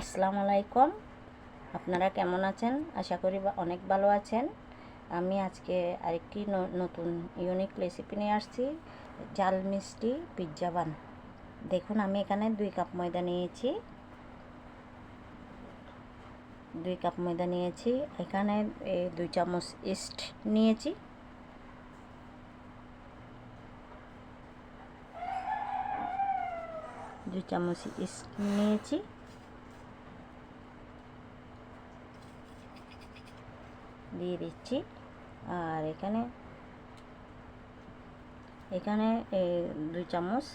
আসসালামু আলাইকুম। আপনারা কেমন আছেন? আশা করি অনেক ভালো আছেন। আমি আজকে আরেকটি নতুন ইউনিক রেসিপি নিয়ে আসছি চাল মিষ্টি পিৎজা বান দেখুন, আমি এখানে দুই কাপ ময়দা নিয়েছি। দুই কাপ ময়দা নিয়েছি। এখানে দুই চামচ ইস্ট নিয়েছি। দুই চামচ ইস্ট নিয়েছি। দিয়ে দিচ্ছি। আর এখানে এখানে দুই চামচ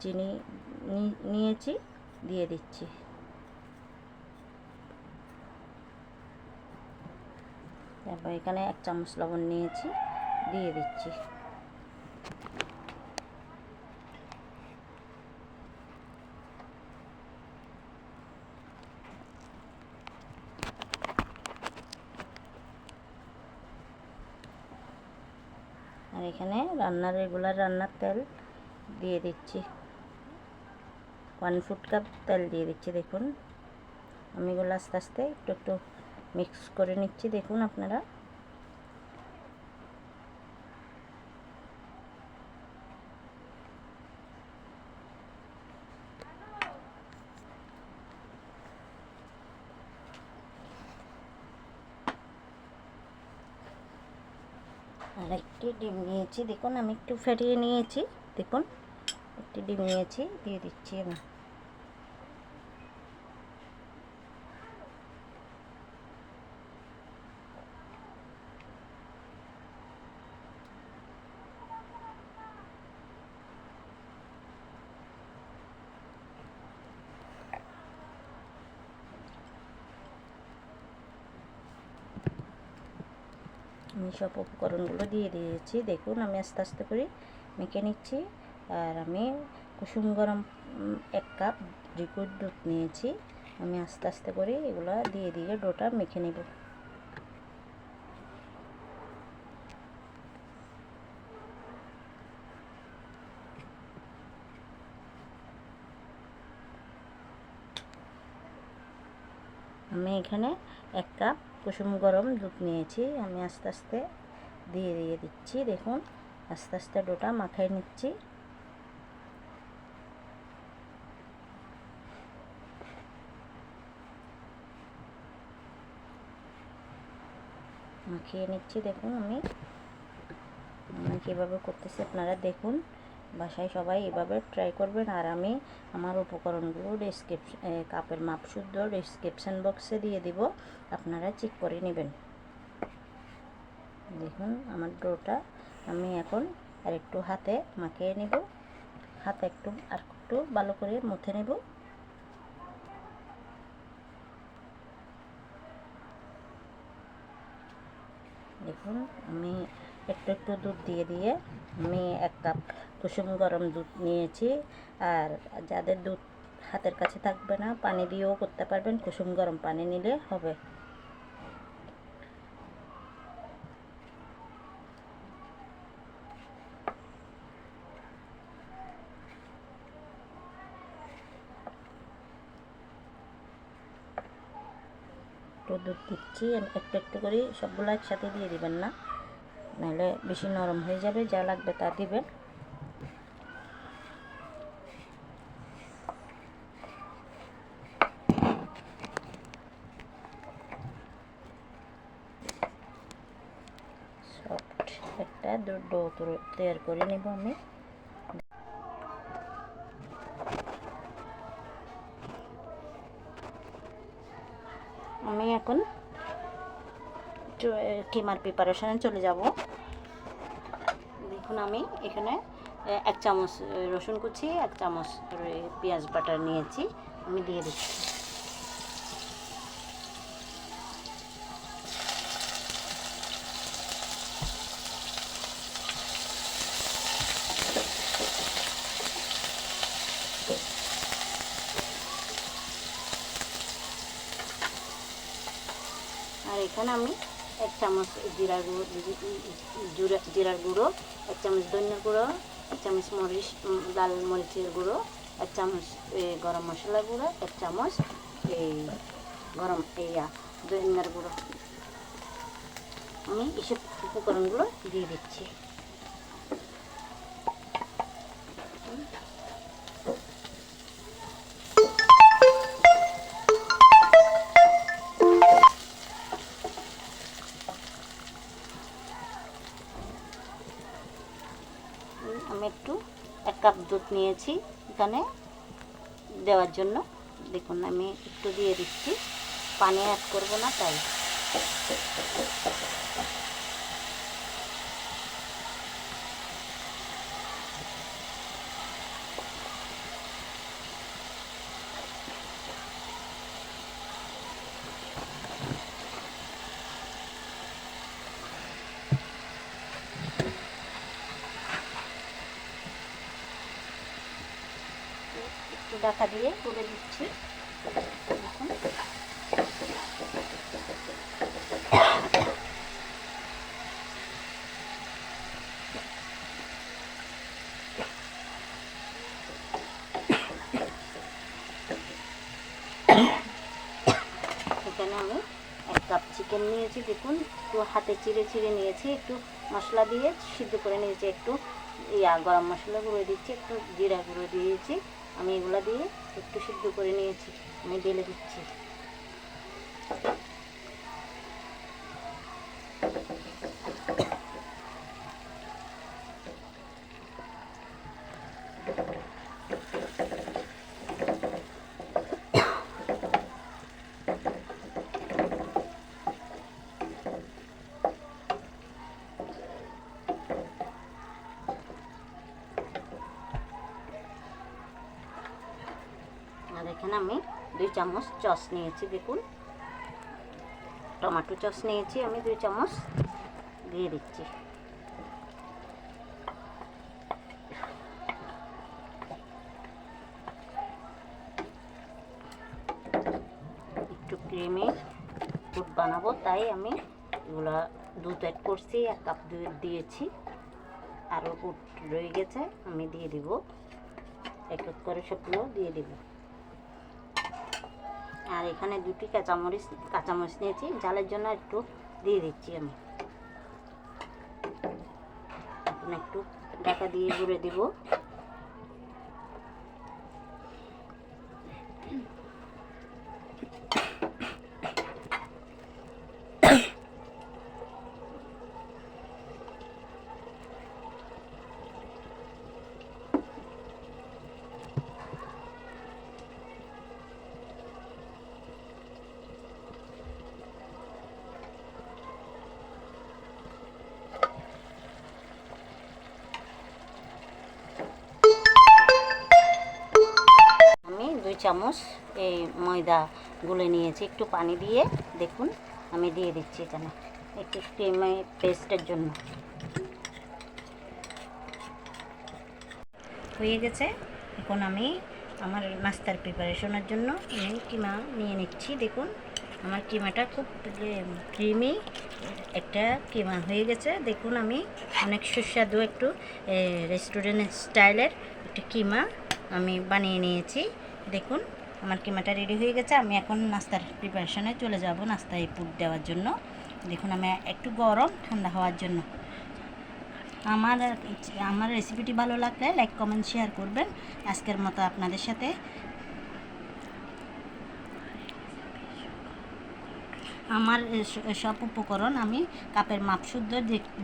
চিনি নিয়েছি, দিয়ে দিচ্ছি। তারপর এখানে এক চামচ লবণ নিয়েছি, দিয়ে দিচ্ছি আর এখানে রান্নার রেগুলার রান্নার তেল দিয়ে দিচ্ছি। ওয়ান ফুট কাপ তেল দিয়ে দিচ্ছি, দেখুন। আমি এগুলো আস্তে আস্তে একটু একটু মিক্স করে নিচ্ছি, দেখুন আপনারা। আর একটি ডিম নিয়েছি। দেখুন, আমি একটু ফেটিয়ে নিয়েছি। দেখুন, একটি ডিম নিয়েছি। দিয়ে দিচ্ছি আমি আমি সব উপকরণগুলো দিয়ে দিয়েছি। দেখুন, আমি আস্তে আস্তে করে মেখে নিচ্ছি। আর আমি কুসুম গরম এক কাপ লিকুইড দুধ নিয়েছি। আমি আস্তে আস্তে করে এগুলো দিয়ে দিয়ে ডোটা মেখে নেব। আমি এখানে এক কাপ কুসুম গরম দুধ নিয়েছি, আমি আস্তে আস্তে দিয়ে দিয়ে দিচ্ছি, দেখুন, আস্তে আস্তে ডোটা মাখাই নিচ্ছি। মাখিয়ে নিচ্ছি, দেখুন আমি কীভাবে করতেছি, আপনারা দেখুন। বাসায় সবাই এভাবে ট্রাই করবেন। আর আমি আমার উপকরণগুলো ডিসক্রিপশন কাপের মাপ শুদ্ধ ডিসক্রিপশান বক্সে দিয়ে দিব। আপনারা চেক করে নেবেন। দেখুন, আমার ডোটা আমি এখন আর একটু হাতে মাখিয়ে নেব। হাতে একটু, আর একটু ভালো করে মুথে নেব। দেখুন, আমি একটু একটু দুধ দিয়ে দিয়ে আমি এক কাপ কুসুম গরম দুধ নিয়েছি। আর যাদের দুধ হাতের কাছে থাকবে না, পানি দিয়েও করতে পারবেন, কুসুম গরম পানি নিলে হবে। একটু দুধ দিচ্ছি, একটু একটু করে সবগুলো একসাথে দিয়ে দিবেন না। নাহলে বেশি নরম হয়ে যাবে, যা লাগবে তা দিবেন। সফট একটা ডো তৈরি করে নেব আমি। আমি এখন কিমার প্রিপারেশনে চলে যাব। দেখুন আমি এখানে এক চামচ রসুন কুচি, এক চামচ পেঁয়াজ বাটার নিয়েছি, আমি দিয়ে দিচ্ছি আর এখানে আমি এক জিরার গুঁড়ো জিরা- জিরার গুঁড়ো এক চামচ ধনিয়ার গুঁড়ো এক চামচ মরিচ লাল মরিচের গুঁড়ো এক চামচ গরম মশলা গুঁড়ো এক চামচ এই গরম এইয়া আ, ধনিয়ার গুঁড়ো। আমি এসব উপকরণগুলো দিয়ে দিচ্ছি। নিয়েছি এখানে দেওয়ার জন্য। দেখুন আমি একটু দিয়ে দিচ্ছি। পানি অ্যাড করব না তাই। ঢাকা দিয়ে তুলে দিচ্ছি। দেখুন। এখানে আমি এক কাপ চিকেন নিয়েছি, দেখুন। একটু হাতে চিড়ে চিড়ে নিয়েছি, একটু মশলা দিয়ে সিদ্ধ করে নিয়েছি, একটু ইয়া গরম মশলা গুঁড়ো দিচ্ছি, একটু জিরা গুঁড়ো দিয়েছি। আমি এগুলো দিয়ে একটু সিদ্ধ করে নিয়েছি আমি ঢেলে দিচ্ছি আর এখানে আমি দুই চামচ চস নিয়েছি, দেখুন। টমেটো চস নিয়েছি, আমি দুই চামচ দিয়ে দিচ্ছি। একটু ক্রিমি দুধ বানাবো, তাই আমি এগুলো দুধ অ্যাড করছি, এক কাপ দুধ দিয়েছি। আরও দুধ রয়ে গেছে, আমি দিয়ে দিব। এক এক করে সবগুলো দিয়ে দিব। আর এখানে দুটি কাঁচামরিচ কাঁচামরিচ নিয়েছি। জালের জন্য একটু দিয়ে দিচ্ছি আমি। একটু ঢাকা দিয়ে গুঁড়ে দিব। চামচ এই ময়দা গুলে নিয়েছি। একটু পানি দিয়ে দেখুন, আমি দিয়ে দিচ্ছি এখানে একটু ক্রিমে পেস্টের জন্য। হয়ে গেছে। এখন আমি আমার নাস্তার প্রিপারেশনের জন্য আমি কিমা নিয়ে নিচ্ছি। দেখুন, আমার কিমাটা খুব ক্রিমি একটা কিমা হয়ে গেছে। দেখুন আমি অনেক সুস্বাদু একটু রেস্টুরেন্ট স্টাইলের একটা কিমা আমি বানিয়ে নিয়েছি। দেখুন, আমার কিমাটা রেডি হয়ে গেছে। আমি এখন নাস্তার প্রিপারেশনে চলে যাব নাস্তায় পুট দেওয়ার জন্য। দেখুন, আমি একটু গরম, ঠান্ডা হওয়ার জন্য। আমার আমার রেসিপিটি ভালো লাগলে লাইক কমেন্ট শেয়ার করবেন। আজকের মতো আপনাদের সাথে আমার সব উপকরণ আমি কাপের মাপশুদ্ধ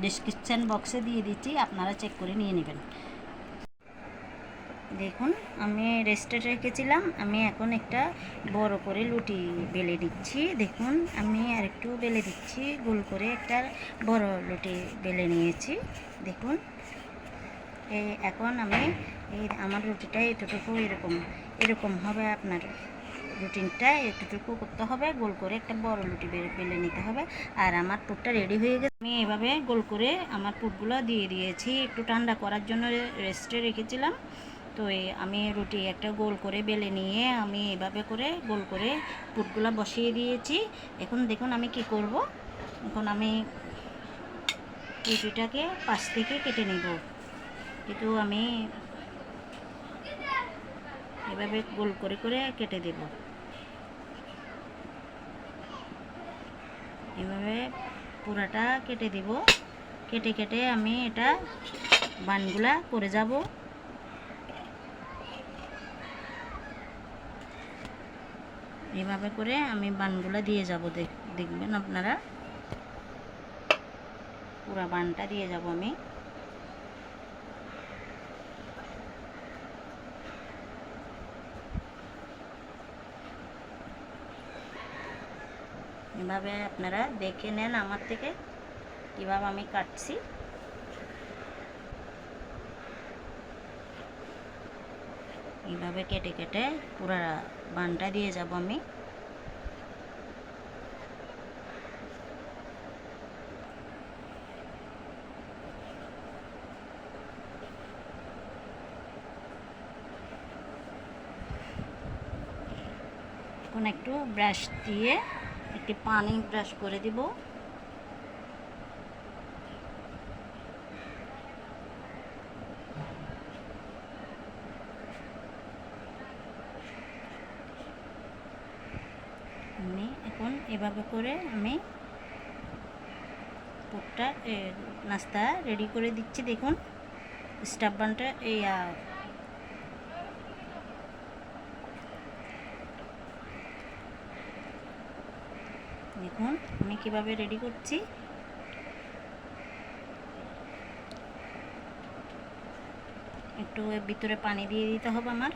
ডিসক্রিপশান বক্সে দিয়ে দিচ্ছি। আপনারা চেক করে নিয়ে নেবেন। দেখুন, আমি রেস্টে রেখেছিলাম, আমি এখন একটা বড় করে লুটি বেলে দিচ্ছি দেখুন, আমি আর একটু বেলে দিচ্ছি, গোল করে একটা বড় লুটি বেলে নিয়েছি। দেখুন, এই এখন আমি এই আমার রুটিটা এতটুকু এরকম এরকম হবে আপনার। রুটিনটা এতটুকু করতে হবে, গোল করে একটা বড় লুটি বেলে নিতে হবে। আর আমার পুরটা রেডি হয়ে গেছে। আমি এভাবে গোল করে আমার পুরগুলো দিয়ে দিয়েছি। একটু ঠান্ডা করার জন্য রেস্টে রেখেছিলাম। তো আমি রুটি একটা গোল করে বেলে নিয়ে আমি এভাবে করে গোল করে পুরগুলো বসিয়ে দিয়েছি। এখন দেখুন আমি কি করব। এখন আমি রুটিটাকে পাশ থেকে কেটে নেব। কিন্তু আমি এভাবে গোল করে করে কেটে দেব। এভাবে পুরাটা কেটে দিব। কেটে কেটে আমি এটা বানগুলা করে যাব। এভাবে করে আমি বানগুলা দিয়ে যাব দেখবেন আপনারা। পুরা বানটা দিয়ে যাব আমি। এভাবে আপনারা দেখে নেন আমার থেকে, কীভাবে আমি কাটছি। এইভাবে কেটে কেটে পুরা বানটা দিয়ে যাব আমি। একটু ব্রাশ দিয়ে একটি পানি ব্রাশ করে দিব। আমি এখন এভাবে করে আমি পুরটা নাস্তা রেডি করে দিচ্ছি। দেখুন স্টাফ বানটা এই দেখুন, আমি কীভাবে রেডি করছি। একটু ভিতরে পানি দিয়ে দিতে হবে আমার।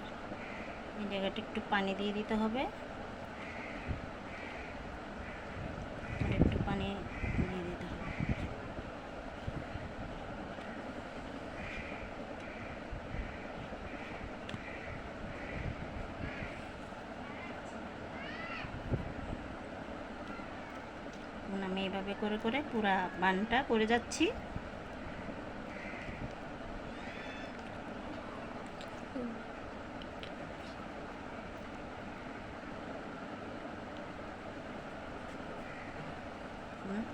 এই জায়গাটা একটু পানি দিয়ে দিতে হবে আর একটু পানি দিয়ে দিতে হবে এইভাবে করে করে পুরা বানটা করে যাচ্ছি।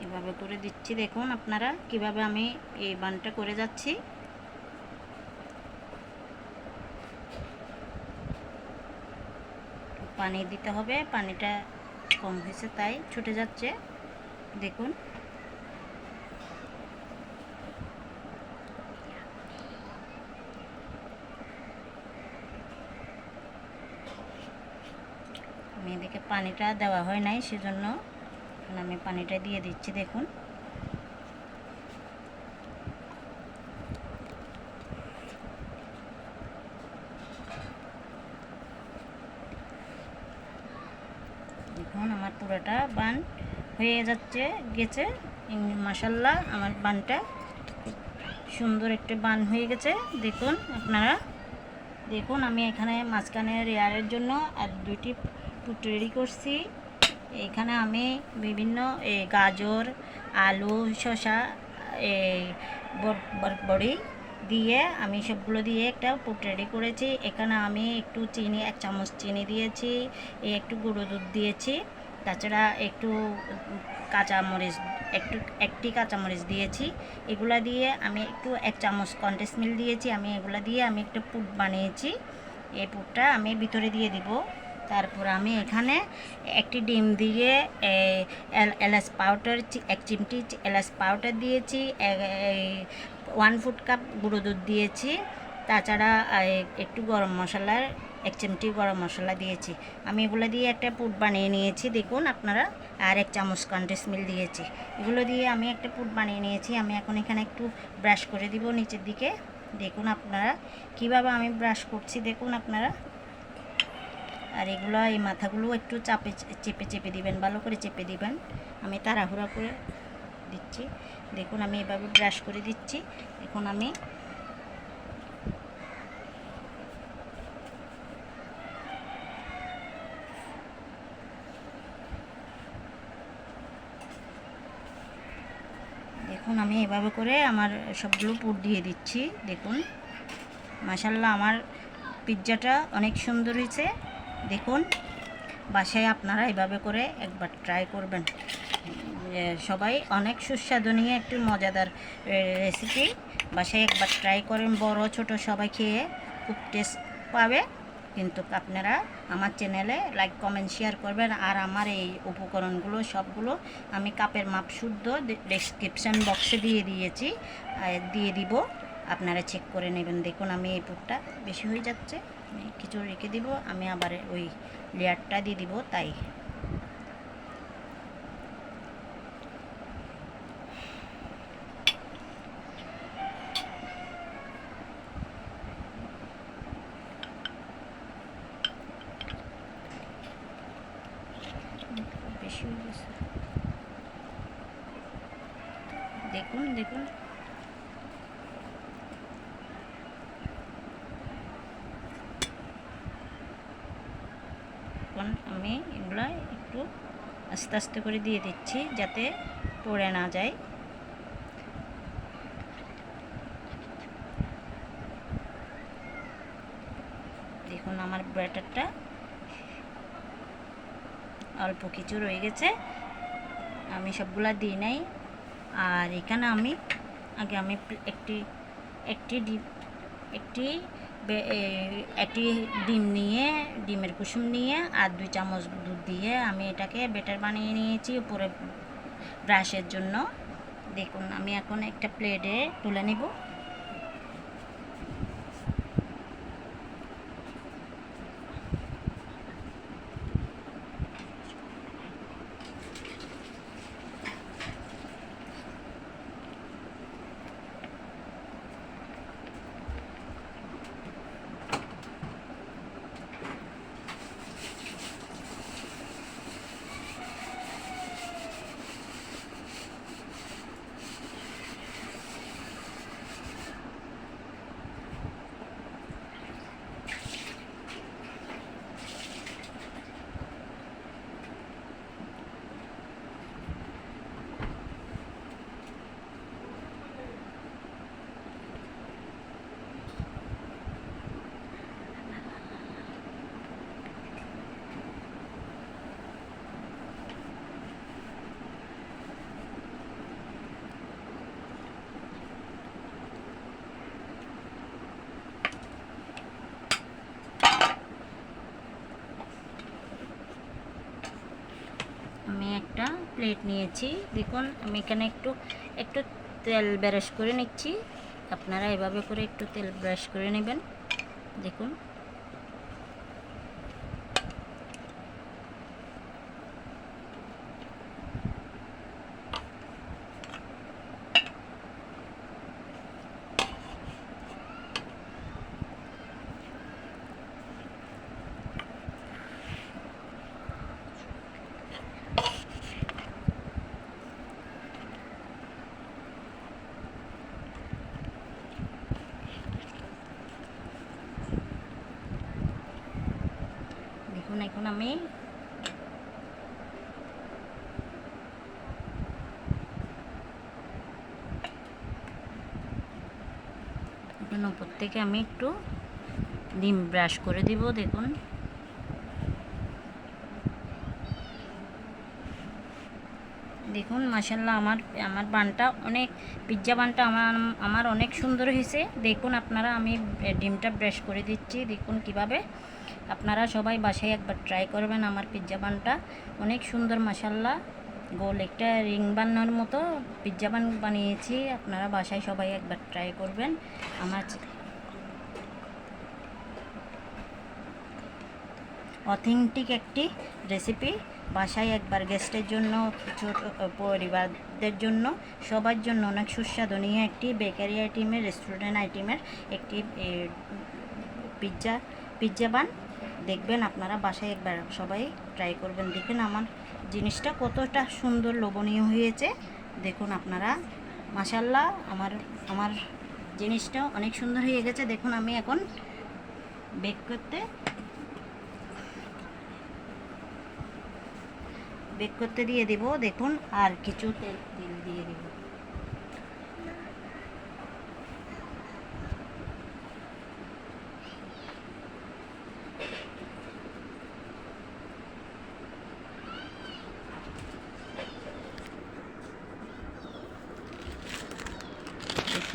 এভাবে করে দিচ্ছি। দেখুন আপনারা কীভাবে আমি এই বানটা করে যাচ্ছি। পানি দিতে হবে, পানিটা কম হয়েছে তাই ছুটে যাচ্ছে। দেখুন। আমি এদিকে পানিটা দেওয়া হয় নাই সেজন্য আমি পানিটা দিয়ে দিচ্ছি দেখুন দেখুন আমার পুরোটা বান হয়ে যাচ্ছে, গেছে। মাসাল্লাহ আমার বানটা সুন্দর একটা বান হয়ে গেছে। দেখুন আপনারা। দেখুন, আমি এখানে মাঝখানে রেয়ারের জন্য আর পুট রেডি করছি। এখানে আমি বিভিন্ন গাজর, আলু এই বড়ি দিয়ে আমি সবগুলো দিয়ে একটা পুট রেডি করেছি। এখানে আমি একটু চিনি, এক চামচ চিনি দিয়েছি একটু গুঁড়ো দুধ দিয়েছি। তাছাড়া একটু কাঁচামরিচ একটু, একটি কাঁচামরিচ দিয়েছি। এগুলা দিয়ে আমি একটু এক চামচ কন্টেস মিল দিয়েছি, আমি এগুলা দিয়ে আমি একটা পুট বানিয়েছি। এই পুটটা আমি ভিতরে দিয়ে দিব। তারপর আমি এখানে একটি ডিম দিয়ে এল- এলাচ পাউডার এক চিমটি এলাচ পাউডার দিয়েছি ওয়ান ফুট কাপ গুঁড়ো দুধ দিয়েছি। তাছাড়া একটু গরম মশলার এক চিমটি গরম মশলা দিয়েছি। আমি এগুলো দিয়ে একটা পুট বানিয়ে নিয়েছি, দেখুন আপনারা, আর এক চামচ কন্ডেন্স মিল দিয়েছি। এগুলো দিয়ে আমি একটা পুট বানিয়ে নিয়েছি। আমি এখন এখানে একটু ব্রাশ করে দিব নিচের দিকে। দেখুন আপনারা, কীভাবে আমি ব্রাশ করছি, দেখুন আপনারা। আর এগুলো, এই মাথাগুলো একটু চাপে, চেপে চেপে দিবেন, ভালো করে চেপে দিবেন। আমি তাড়াহুড়া করে দিচ্ছি। দেখুন, আমি এভাবে ব্রাশ করে দিচ্ছি। এখন আমি দেখুন আমি এভাবে করে আমার সবগুলো পুর দিয়ে দিচ্ছি, দেখুন। মাসাল্লাহ আমার পিৎজাটা অনেক সুন্দর হয়েছে। দেখুন, বাসায় আপনারা এভাবে করে একবার ট্রাই করবেন। সবাই অনেক সুস্বাদু নিয়ে একটি মজাদার রেসিপি বাসায় একবার ট্রাই করেন, বড়, ছোট সবাই খেয়ে খুব টেস্ট পাবে। কিন্তু আপনারা আমার চ্যানেলে লাইক কমেন্ট শেয়ার করবেন আর আমার এই উপকরণগুলো, সবগুলো আমি কাপের মাপ শুদ্ধ ডেসক্রিপশান বক্সে দিয়ে দিয়েছি দিয়ে দিব। আপনারা চেক করে নেবেন। দেখুন, আমি এই পুরটা বেশি হয়ে যাচ্ছে। কিছু রেখে দিব। আমি আবার ওই লেয়ারটা দিয়ে দিব, তাই। বেশি হয়ে গেছে দেখুন। দেখুন আমি এগুলো একটু আস্তে আস্তে করে দিয়ে দিচ্ছি যাতে পড়ে না যায় দেখুন আমার ব্যাটারটা অল্প কিছু রয়ে গেছে। আমি সবগুলা দিই নাই। আর এখানে আমি, আগে আমি একটি একটি ডিম, একটি একটি ডিম নিয়ে, ডিমের কুসুম নিয়ে আর দুই চামচ দুধ দিয়ে আমি এটাকে বেটার বানিয়ে নিয়েছি উপরে ব্রাশের জন্য। দেখুন, আমি এখন একটা প্লেটে তুলে নেব আমি একটা প্লেট নিয়েছি। দেখুন, আমি এখানে একটু একটু তেল ব্রাশ করে নিচ্ছি। আপনারা এভাবে করে একটু তেল ব্রাশ করে নেবেন। দেখুন এখন আমি এখন উপর থেকে আমি একটু ডিম ব্রাশ করে দিব, দেখুন। দেখুন মাসাল্লাহ আমার আমার বানটা অনেক পিৎজা বানটা আমার আমার অনেক সুন্দর হয়েছে। দেখুন আপনারা, আমি ডিমটা ব্রাশ করে দিচ্ছি। দেখুন কীভাবে আপনারা সবাই বাসায় একবার ট্রাই করবেন আমার পিৎজা বানটা। অনেক সুন্দর মাসাল্লাহ গোল একটা রিং বানানোর মতো পিৎজা বান বানিয়েছি। আপনারা বাসায় সবাই একবার ট্রাই করবেন। আমার অথেন্টিক একটি রেসিপি বাসায় একবার গেস্টের জন্য ছোট পরিবারদের জন্য, সবার জন্য অনেক সুস্বাদু। নিয়ে একটি বেকারি আইটেমের রেস্টুরেন্ট আইটেমের একটি পিৎজা পিৎজা বান। দেখবেন আপনারা বাসায় একবার সবাই ট্রাই করবেন। দেখেন আমার জিনিসটা কতটা সুন্দর লোভনীয় হয়েছে। দেখুন আপনারা মাসাল্লাহ আমার আমার জিনিসটা অনেক সুন্দর হয়ে গেছে। দেখুন আমি এখন বেক করতে বেক করতে দিয়ে দেব। দেখুন আর কিছু তেল তেল দিয়ে দেব।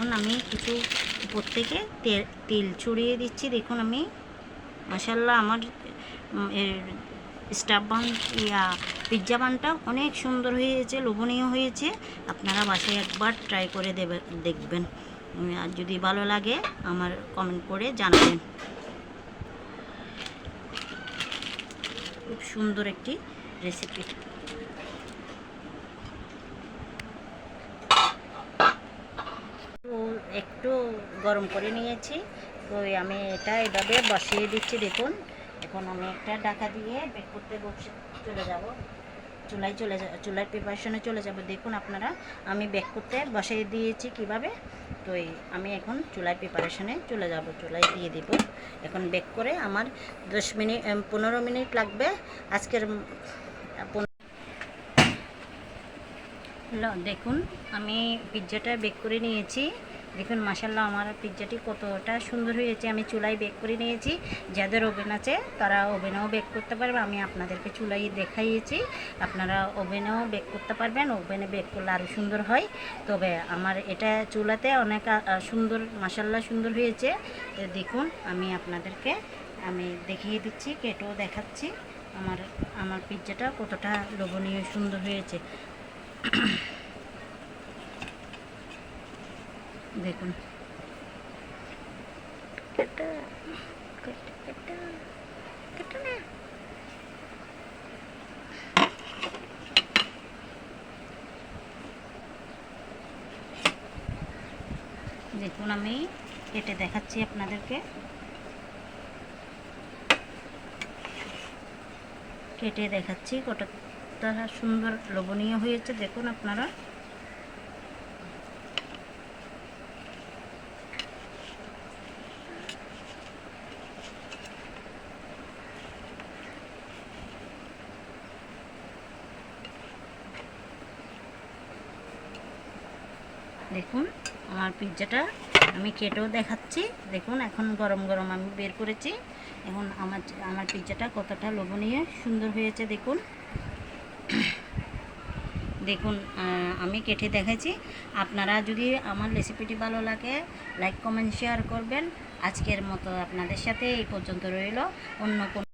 দেখুন আমি কিছু উপর থেকে তেল তেল ছড়িয়ে দিচ্ছি। দেখুন আমি মাসাল্লাহ আমার স্টাফ বান, ইয়া পিৎজা বানটা অনেক সুন্দর হয়েছে, লোভনীয় হয়েছে। আপনারা বাসায় একবার ট্রাই করে দেবে, দেখবেন। আর যদি ভালো লাগে আমার কমেন্ট করে জানাবেন। খুব সুন্দর একটি রেসিপি তো একটু গরম করে নিয়েছি। তো আমি এটা এভাবে বসিয়ে দিচ্ছি, দেখুন। এখন আমি একটা ডাকা দিয়ে বেক করতে বসে চলে যাব। চুলায় চলে যা, চুলার প্রিপারেশনে চলে যাব। দেখুন আপনারা, আমি বেক করতে বসিয়ে দিয়েছি কীভাবে। তো আমি এখন চুলায় প্রিপারেশনে চলে যাব। চুলায় দিয়ে দিব। এখন বেক করে আমার দশ মিনিট পনেরো মিনিট লাগবে। আজকের দেখুন, আমি পিৎজাটা বেক করে নিয়েছি। দেখুন মাসাল্লাহ আমার পিৎজাটি কতটা সুন্দর হয়েছে। আমি চুলায় বেক করে নিয়েছি। যাদের ওভেন আছে, তারা ওভেনেও বেক করতে পারবে। আমি আপনাদেরকে চুলাই দেখাইয়েছি। আপনারা ওভেনেও বেক করতে পারবেন। ওভেনে বেক করলে আরও সুন্দর হয়। তবে আমার এটা চুলাতে অনেক সুন্দর মাসাল্লাহ সুন্দর হয়েছে। দেখুন, আমি আপনাদেরকে, আমি দেখিয়ে দিচ্ছি, কেটেও দেখাচ্ছি। আমার আমার পিৎজাটা কতটা লোভনীয়, সুন্দর হয়েছে। দেখুন। কাটা, কাটা, কাটা, কাটা। দেখুন আমি কেটে দেখাচ্ছি আপনাদেরকে। কেটে দেখাচ্ছি কতটা সুন্দর লোভনীয় হয়েছে দেখুন আপনারা। দেখুন, আমার পিৎজাটা আমি কেটেও দেখাচ্ছি। দেখুন, এখন গরম গরম আমি বের করেছি। এখন আমার আমার পিৎজাটা কতটা লোভনীয়, সুন্দর হয়েছে, দেখুন। দেখুন আমি কেটে দেখাচ্ছি। আপনারা যদি আমার রেসিপিটি ভালো লাগে, লাইক, কমেন্ট, শেয়ার করবেন। আজকের মতো আপনাদের সাথে এই পর্যন্ত রইল। অন্য কোনো